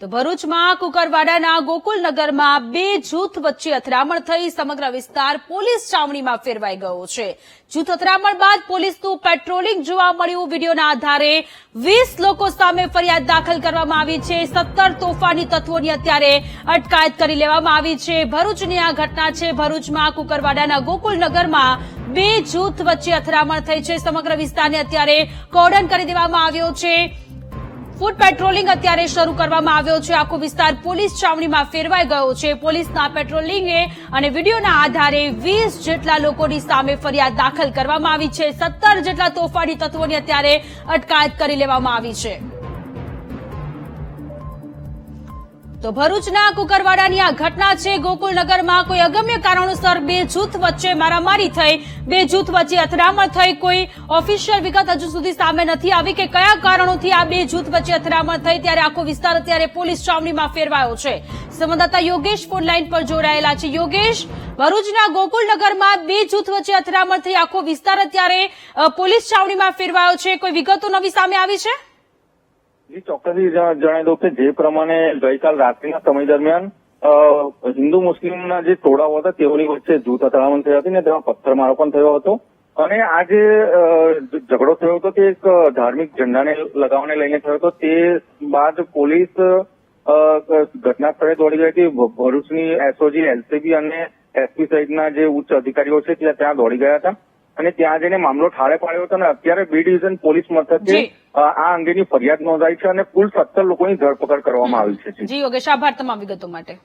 તો ભરૂચમાં કુકરવાડાના ગોકુલનગરમાં બે જૂથ વચ્ચે અથડામણ થઈ. સમગ્ર વિસ્તાર પોલીસ છાવણીમાં ફેરવાઈ ગયો છે. જૂથ અથડામણ બાદ પોલીસનું પેટ્રોલિંગ જોવા મળ્યું. વિડીયોના આધારે વીસ લોકો સામે ફરિયાદ દાખલ કરવામાં આવી છે. સત્તર તોફાની તત્વોની અત્યારે અટકાયત કરી લેવામાં આવી છે. ભરૂચની આ ઘટના છે. ભરૂચમાં કુકરવાડાના ગોકુલનગરમાં બે જૂથ વચ્ચે અથડામણ થઈ છે. સમગ્ર વિસ્તારને અત્યારે કોર્ડન કરી દેવામાં આવ્યો છે. ફૂડ પેટ્રોલિંગ અત્યારે શરૂ કરવામાં આવ્યો છે. આખો વિસ્તાર પોલીસ છાવણીમાં ફેરવાઈ ગયો છે. પોલીસના પેટ્રોલિંગે અને વિડીયોના આધારે વીસ જેટલા લોકોની સામે ફરિયાદ દાખલ કરવામાં આવી છે. સત્તર જેટલા તોફાની તત્વોની અત્યારે અટકાયત કરી લેવામાં આવી છે. તો ભરૂચના કુકરવાડાની આ ઘટના છે. ગોકુલનગરમાં કોઈ અગમ્ય કારણોસર બે જૂથ વચ્ચે મારામારી થઈ. બે જૂથ વચ્ચે અથડામણ થઈ. કોઈ ઓફિશિયલ વિગત હજુ સુધી સામે નથી આવી કે કયા કારણોથી આ બે જૂથ વચ્ચે અથડામણ થઈ ત્યારે આખો વિસ્તાર અત્યારે પોલીસ છાવણીમાં ફેરવાયો છે. સંવાદદાતા યોગેશ ફોન લાઈન પર જોડાયેલા છે. યોગેશ, ભરૂચના ગોકુલનગરમાં બે જૂથ વચ્ચે અથડામણ થઈ. આખો વિસ્તાર અત્યારે પોલીસ છાવણીમાં ફેરવાયો છે. કોઈ વિગતો નવી સામે આવી છે? ચોક્કસથી જણાવી દઉં કે જે પ્રમાણે ગઈકાલ રાત્રિના સમય દરમિયાન હિન્દુ મુસ્લિમના જે ટોળાઓ હતા, તેઓની વચ્ચે જૂથ અથડામણ થઈ હતી ને તેમાં પથ્થરમારો પણ થયો હતો. અને આ જે ઝઘડો થયો હતો, તે એક ધાર્મિક ઝંડાને લગાવવાને લઈને થયો હતો. તે બાદ પોલીસ ઘટના સ્થળે દોડી ગઈ હતી. ભરૂચની એસઓજી, એલસીબી અને એસપી સહિતના જે ઉચ્ચ અધિકારીઓ છે, ત્યાં દોડી ગયા હતા. અને ત્યાં જઈને મામલો ઠારે પાડ્યો હતો અને અત્યારે બી ડિવિઝન પોલીસ મથકે આ અંગેની ફરિયાદ નોંધાઈ છે અને કુલ સત્તર લોકોની ધરપકડ કરવામાં આવી છે. જી યોગેશ, આભાર તમામ વિગતો માટે.